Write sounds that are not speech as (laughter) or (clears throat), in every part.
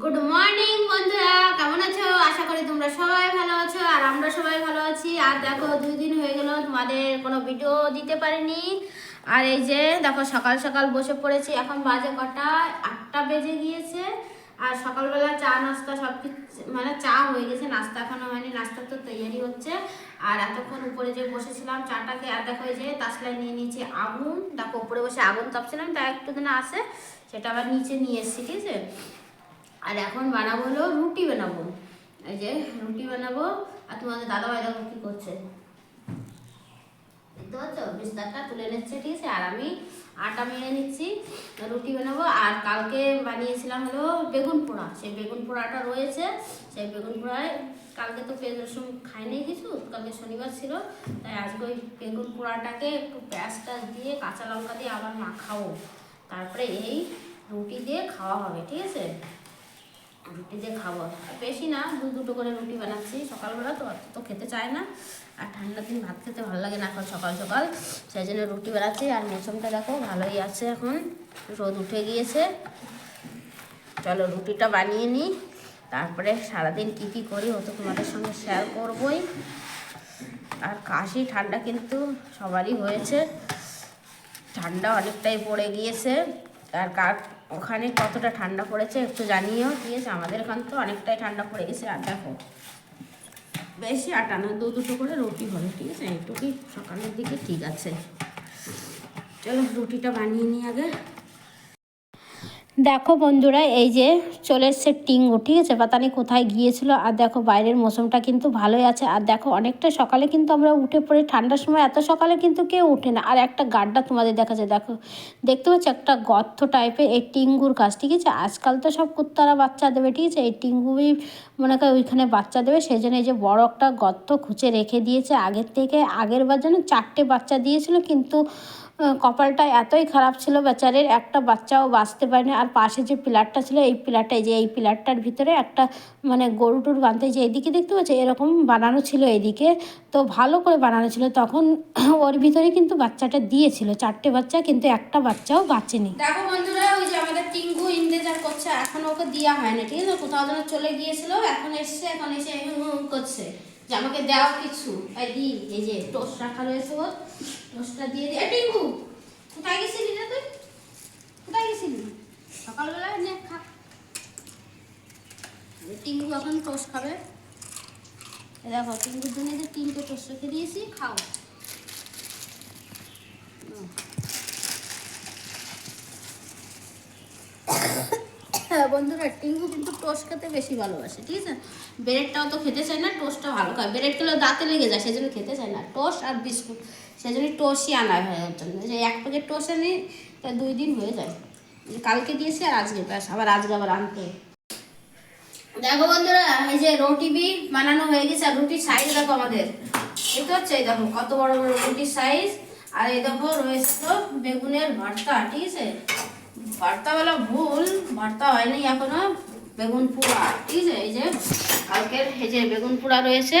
Good morning বন্ধুরা। কেমন আছো? আশা করি তোমরা সবাই ভালো আছো, আর আমরা সবাই ভালো আছি। আর দেখো দুই দিন হয়ে গেল, তোমাদের কোনো ভিডিও দিতে পারিনি। আর এই যে, দেখো, সকাল সকাল বসে পড়েছি। এখন বাজে কটা? আটটা বেজে গিয়েছে। আর সকালবেলা চা, নাস্তা সব কিছু মানে চা হয়ে গেছে। নাস্তা এখনও হয়নি, নাস্তা তো তৈরি হচ্ছে। আর এতক্ষণ উপরে যে বসেছিলাম চাটাকে, আর দেখো যে তাসলায় নিয়ে নিয়েছি আগুন। দেখো, উপরে বসে আগুন তাপছিলাম তা একটু দিন আসে সেটা আবার নিচে নিয়ে এসেছি, ঠিক আছে? আর এখন বানাবো হলো রুটি বানাবো। এই যে রুটি বানাবো, আর তোমাদের দাদা ভাই দেখো কি করছে। দেখতে পাচ্ছ? বিস্তারটা তুলে নিচ্ছে ঠিক আছে। আর আমি আটা মেরে নিচ্ছি, রুটি বানাবো। আর কালকে বানিয়েছিলাম হলো বেগুন পোড়া। সেই বেগুন পোড়াটা রয়েছে। সেই বেগুন পোড়ায় কালকে তো পেঁয়াজ রসুন খাইনি কিছু, কালকে শনিবার ছিল। তাই আজকে ওই বেগুন পোড়াটাকে একটু পেঁয়াজ টাজ দিয়ে, কাঁচা লঙ্কা দিয়ে আবার মাখাবো। তারপরে এই রুটি দিয়ে খাওয়া হবে, ঠিক আছে? রুটি দিয়ে খাব। বেশি না, দু দুটো করে রুটি বানাচ্ছি। সকালবেলা তো অত তো খেতে চায় না। আর ঠান্ডার দিন ভাত খেতে ভালো লাগে না এখন সকাল সকাল। সেই জন্য রুটি বানাচ্ছি। আর মৌসুমটা দেখো, ভালোই আছে এখন। রোদ উঠে গিয়েছে। চলো রুটিটা বানিয়ে নিই। তারপরে সারাদিন কী কী করি ও তো তোমাদের সঙ্গে শেয়ার করবই। আর কাশি, ঠান্ডা কিন্তু সবারই হয়েছে। ঠান্ডা অনেকটাই পড়ে গিয়েছে। আর কার ওখানে কতটা ঠান্ডা পড়েছে একটু জানিও ঠিক আছে আমাদের এখানে তো অনেকটাই ঠান্ডা পড়ে গেছে আর দেখো। বেশি আটা না দু দুটো করে রুটি হবে ঠিক আছে? এইটুকুই সকালের দিকে ঠিক আছে। চলো রুটিটা বানিয়ে নিই আগে। দেখো বন্ধুরা, এই যে চলে এসছে টিঙ্গু, ঠিক আছে? পাতানি কোথায় গিয়েছিল? আর দেখো বাইরের মৌসুমটা কিন্তু ভালোই আছে। আর দেখো অনেকটা সকালে কিন্তু আমরা উঠে পড়ে। ঠান্ডার সময় এত সকালে কিন্তু কেউ উঠে না। আর একটা গাড্ডা তোমাদের দেখাচ্ছে, দেখো। দেখতে পাচ্ছ, একটা গর্ত টাইপের এই টিঙ্গুর কাজ ঠিক আছে? আজকাল তো সব কুত্তারা বাচ্চা দেবে, ঠিক আছে? এই টিঙ্গুই মনে করে ওইখানে বাচ্চা দেবে। সেই জন্য এই যে বড় একটা গর্ত খুঁচে রেখে দিয়েছে। আগের থেকে আগের বার যেন চারটে বাচ্চা দিয়েছিল, কিন্তু কপালটা এতই খারাপ ছিল বেচারের, একটা বাচ্চাও বাঁচতে পারেনি। আর পাশে যে পিলারটা ছিল, এই পিলারটা যে এই পিলারটার ভিতরে একটা মানে গরু টুর বাঁধতে যে এইদিকে দেখতে পাচ্ছি, এরকম বানানো ছিল এদিকে তো ভালো করে বানানো ছিল। তখন (clears throat) ওর ভিতরে কিন্তু বাচ্চাটা দিয়েছিল। চারটে বাচ্চা, কিন্তু একটা বাচ্চাও বাঁচেনি। দেখো বন্ধুরা, ওই যে আমাদের টিঙ্গু ইন্তেজার করছে। এখন ওকে দেওয়া হয় না ঠিক আছে? কোথাও যেন চলে গিয়েছিল, এখন এসছে, এখন এসে করছে। যে আমাকে দেওয়া কিছু। তাই দি, এই যে টোস্ট রাখা রয়েছে ওর। টোস্টটা দিয়ে দি। এ টিঙ্গু কোথায় গেছিলি রে তুই কোথায় গেছিলি সকালবেলা নে খা এই টিঙ্গু এখন টোস্ট খাবে। দেখো টিঙ্গুর জন্য যে তিনটে টোস্ট রেখে দিয়েছি, খাও। হ্যাঁ বন্ধুরা, টিঙ্গু কিন্তু টোস্ট খেতে বেশি ভালোবাসে, ঠিক আছে? ব্রেডটাও তো খেতে চায় না, টোস্টটা ভালো খায়। ব্রেড খেলেও দাঁতে লেগে যায়, সেজন্য খেতে চায় না। টোস্ট আর বিস্কুট, সেজন্য টোস্টই আনা হয় ওর জন্য। যে এক প্যাকেট টোস্ট আনি তা দুই দিন হয়ে যায়। কালকে দিয়েছি আর আজকে, ব্যাস, আবার আজকে আবার আনতে। দেখো বন্ধুরা, এই যে রুটি বি বানানো হয়ে গেছে, আর রুটির সাইজ দেখো আমাদের। তো হচ্ছে, এই দেখো কত বড় বড় রুটির সাইজ আর এই দেখো রয়েছে তো বেগুনের ভর্তা, ঠিক আছে? ভর্তাওয়ালা ভুল, ভর্তা হয়নি এখনও, বেগুন পোড়া, ঠিক আছে? এই যে কালকের এই যে বেগুন পোড়া রয়েছে,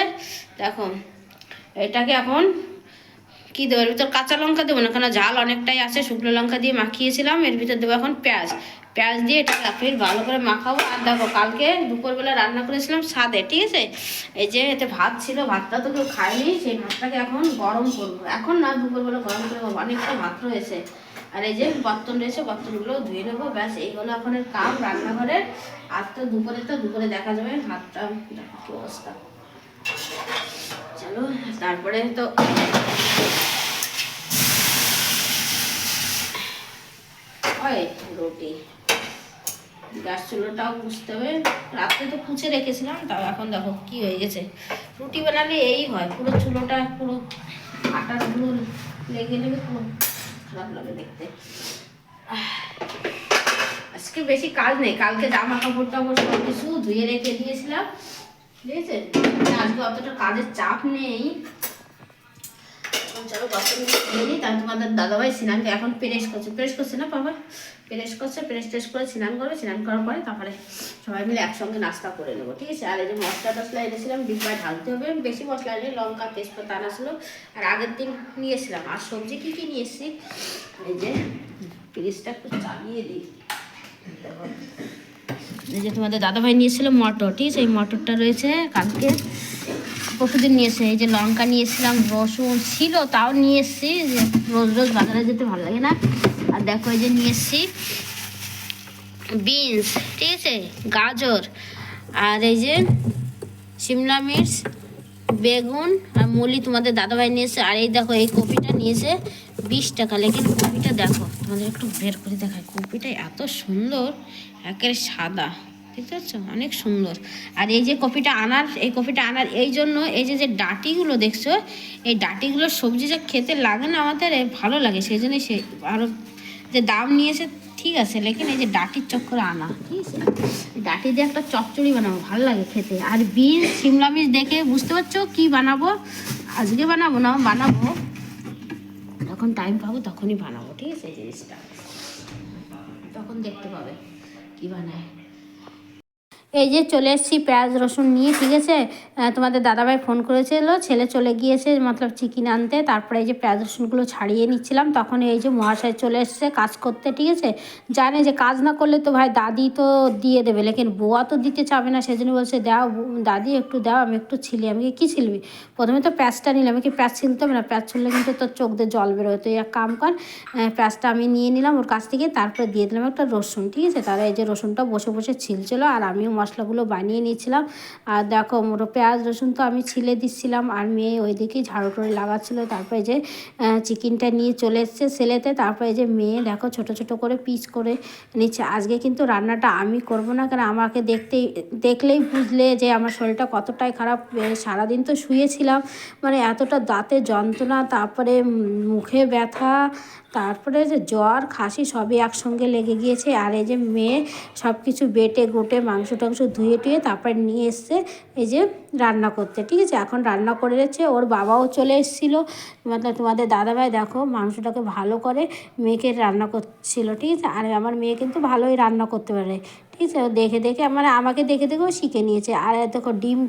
দেখো, এটাকে এখন কি দেবো? এর ভিতর কাঁচা লঙ্কা দেবো না, কেন ঝাল অনেকটাই আছে, শুকনো লঙ্কা দিয়ে মাখিয়েছিলাম, এর ভিতর দেবো এখন পেঁয়াজ। পেঁয়াজ দিয়ে এটাকে ফের ভালো করে মাখাবো। আর দেখো, কালকে দুপুরবেলা রান্না করেছিলাম স্বাদে, ঠিক আছে? এই যে এতে ভাত ছিল, ভাতটা তো কেউ খায়নি, সেই ভাতটাকে এখন গরম করব। এখন না, দুপুরবেলা গরম করে। অনেকটা ভাত রয়েছে। আর এই যে বর্তন রয়েছে, বর্তনগুলো ধুয়ে নেব, ব্যাস, এইগুলো এখন কাম রান্নাঘরে। আর তো দুপুরে তো দুপুরে দেখা যাবে, ভাতটা, দেখো কি অবস্থা। চলো, তারপরে তো হয় রুটি। গ্যাস চুলোটাও বুঝতে হবে। রাত্রে তো খুঁচে রেখেছিলাম, তাও এখন দেখো কি হয়ে গেছে। রুটি বানালে এই হয়, পুরো চুলোটা, পুরো আটারগুলো লেগে লেগে পুরো খারাপ লাগে দেখতে। আজকে বেশি কাজ নেই, কালকে জামা কাপড় টাপড় সব কিছু ধুয়ে রেখে দিয়েছিলাম, ঠিক আছে? আজকে অতটা কাজের চাপ নেই। চলো বাসনগুলো ধুয়ে নিই। তার তোমাদের দাদাভাই স্নানকে এখন প্রেস করছে। প্রেস করছে না বাবা? প্রেস করছে প্রেস টেস করে স্নান করবে। স্নান করার পরে তারপরে সবাই মিলে একসঙ্গে নাস্তা করে নেব, ঠিক আছে? আর এই যে মশলা টসলা এনেছিলাম ডিব্বায় ঢালতে হবে। বেশি মশলা নেই লঙ্কা, তেজপাতা আনা ছিল। আর আগের দিন নিয়েছিলাম। আর সবজি কী কী নিয়ে এসেছি এই যে ফ্রিজটা একটু চালিয়ে দিই। এই যে তোমাদের দাদাভাই নিয়েছিল মটর, ঠিক আছে? এই মটরটা রয়েছে কালকে। পরশুদিন নিয়েছে, এই যে লঙ্কা নিয়েছিলাম, রসুন ছিল, তাও নিয়ে এসেছি, যে রোজ রোজ বাজারে যেতে ভালো লাগে না। আর দেখো এই যে নিয়ে এসেছি, বিনস, ঠিক আছে? গাজর, আর এই যে শিমলা মির্চ, বেগুন, আর মুলি তোমাদের দাদাভাই নিয়েছে আর এই দেখো, এই কপিটা নিয়েছে বিশ টাকা লেকিন কপিটা দেখো, তোমাদের একটু বের করে দেখায় কপিটা এত সুন্দর, একেবারে সাদা। দেখতে পাচ্ছ? অনেক সুন্দর। আর এই যে কপিটা আনার, এই কপিটা আনার এই জন্য এই যে যে ডাটিগুলো দেখছ, এই ডাটিগুলো সবজি যা খেতে লাগে না আমাদের ভালো লাগে। সেই জন্যই সে আরও যে দাম নিয়েছে, ঠিক আছে, লেকিন এই যে ডাটির চক্কর আনা ঠিক আছে ডাটি দিয়ে একটা চচ্চড়ি বানাবো, ভালো লাগে খেতে। আর বিনস শিমলা মির্চ দেখে বুঝতে পারছ কি বানাবো? আজকে বানাবো না, বানাবো। যখন টাইম পাবো তখনই বানাবো, ঠিক আছে জিনিসটা। তখন দেখতে পাবে কি বানায়। এই যে চলে এসেছি পেঁয়াজ রসুন নিয়ে ঠিক আছে? তোমাদের দাদাভাই ফোন করেছিল ছেলে চলে গিয়েছে মতলব চিকেন আনতে তারপরে এই যে পেঁয়াজ রসুনগুলো ছাড়িয়ে নিচ্ছিলাম তখন এই যে মহাশয় চলে এসেছে কাজ করতে ঠিক আছে? জানে যে কাজ না করলে তো ভাই দাদি তো দিয়ে দেবে লেকিন বুয়া তো দিতে চাবে না সেজন্য বলছে দাও দাদি একটু দাও আমি একটু ছিলি। আমি কি, ছিলবি? প্রথমে তো প্যাঁচটা নিলাম কি প্যাঁচ ছিলতে হবে না প্যাঁচ ছিললে কিন্তু তোর চোখ দিয়ে জল বেরোয়। তো এক কাম কর প্যাঁচটা আমি নিয়ে নিলাম ওর কাছ থেকে তারপরে দিয়ে দিলাম একটা রসুন ঠিক আছে? তারা এই যে রসুনটা বসে বসে ছিলছিল আর আমিও মশলাগুলো বানিয়ে নিয়েছিলাম। আর দেখো মোটো পেঁয়াজ, রসুন তো আমি ছিলে দিচ্ছিলাম আর মেয়ে ওইদিকে ঝাড়ু টাড়ু লাগাচ্ছিল। তারপরে যে চিকেনটা নিয়ে চলে এসছে সেলেতে। তারপরে যে মেয়ে দেখো ছোট ছোট করে পিস করে নিচ্ছে। আজকে কিন্তু রান্নাটা আমি করব না, কারণ আমাকে দেখতেই দেখলেই বুঝলে যে আমার শরীরটা কতটাই খারাপ। সারাদিন তো শুয়েছিলাম মানে এতটা দাঁতে যন্ত্রণা, তারপরে মুখে ব্যথা তারপরে যে জ্বর, খাসি সবই একসঙ্গে লেগে গিয়েছে। আর এই যে মেয়ে সব কিছু বেটে, গোটে, মাংস টাংস ধুয়ে টুয়ে তারপরে নিয়ে এসছে এই যে রান্না করতে, ঠিক আছে? এখন রান্না করে রেখেছে ওর বাবাও চলে এসেছিল। মানে তোমাদের দাদাভাই দেখো মাংসটাকে ভালো করে মেয়েকে রান্না করছিল, ঠিক আছে? আর আমার মেয়ে কিন্তু ভালোই রান্না করতে পারে। ও দেখে দেখে মানে আমাকে দেখে দেখেও শিখে নিয়েছে। আর দেখো, ডিম,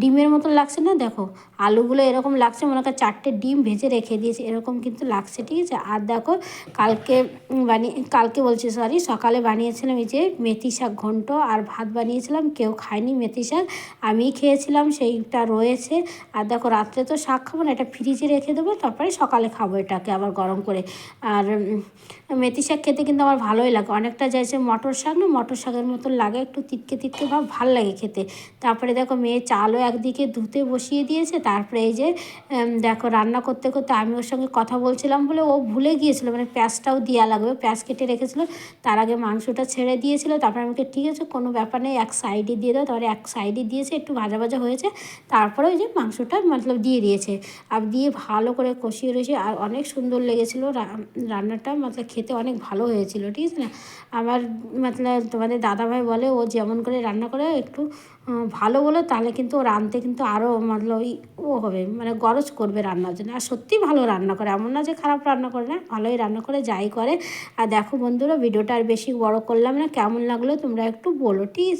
ডিমের মতো লাগছে না? দেখো, আলুগুলো এরকম লাগছে, মনে হয় চারটে ডিম ভেজে রেখে দিয়েছে। এরকম কিন্তু লাগছে, ঠিক আছে? আর দেখো, কালকে বানিয়ে কালকে বলছি সরি সকালে বানিয়েছিলাম এই যে মেথি শাক ঘন্ট, আর ভাত বানিয়েছিলাম, কেউ খায়নি মেথি শাক। আমি খেয়েছিলাম, সেইটা রয়েছে। আর দেখো, রাত্রে তো শাক খাব না, এটা ফ্রিজে রেখে দেবো, তারপরে সকালে খাব এটাকে আবার গরম করে। আর মেথি শাক খেতে কিন্তু আমার ভালোই লাগে। অনেকটা যাইছে মটর শাক না? মটর শাকের মতো লাগে, একটু তিতকে তিতকে ভাব, ভালো লাগে খেতে। তারপরে দেখো মেয়ে চালও একদিকে ধুতে বসিয়ে দিয়েছে, তারপরে এই যে দেখো রান্না করতে করতে আমি ওর সঙ্গে কথা বলছিলাম বলে ও ভুলে গিয়েছিল মানে প্যাঁচটাও দেওয়া লাগবে প্যাঁচ কেটে রেখেছিলো, তার আগে মাংসটা ছেড়ে দিয়েছিল, তারপরে আমাকে ঠিক আছে, কোনো ব্যাপার নেই, এক সাইডে দিয়ে দাও। তারপরে এক সাইডে দিয়েছে, একটু ভাজা ভাজা হয়েছে, তারপরে ওই যে মাংসটা মতলব দিয়ে দিয়েছে। আর দিয়ে ভালো করে কষিয়ে রয়েছে আর অনেক সুন্দর লেগেছিলো রান্নাটা, মতলব খেতে অনেক ভালো হয়েছিল, ঠিক আছে না? আমার মতলব তোমাদের দাদাভাই বলে, ও যেমন করে রান্না করে, একটু ভালো বলে, তাহলে কিন্তু ও রাঁধতে কিন্তু আরও মতলব ওই ও হবে মানে গরজ করবে রান্নার জন্য। আর সত্যি ভালো রান্না করে, এমন না যে খারাপ রান্না করে না, ভালোই রান্না করে, যাই করে। আর দেখো বন্ধুরা, ভিডিওটা আর বেশি বড় করলাম না, কেমন লাগল তোমরা একটু বলো, ঠিক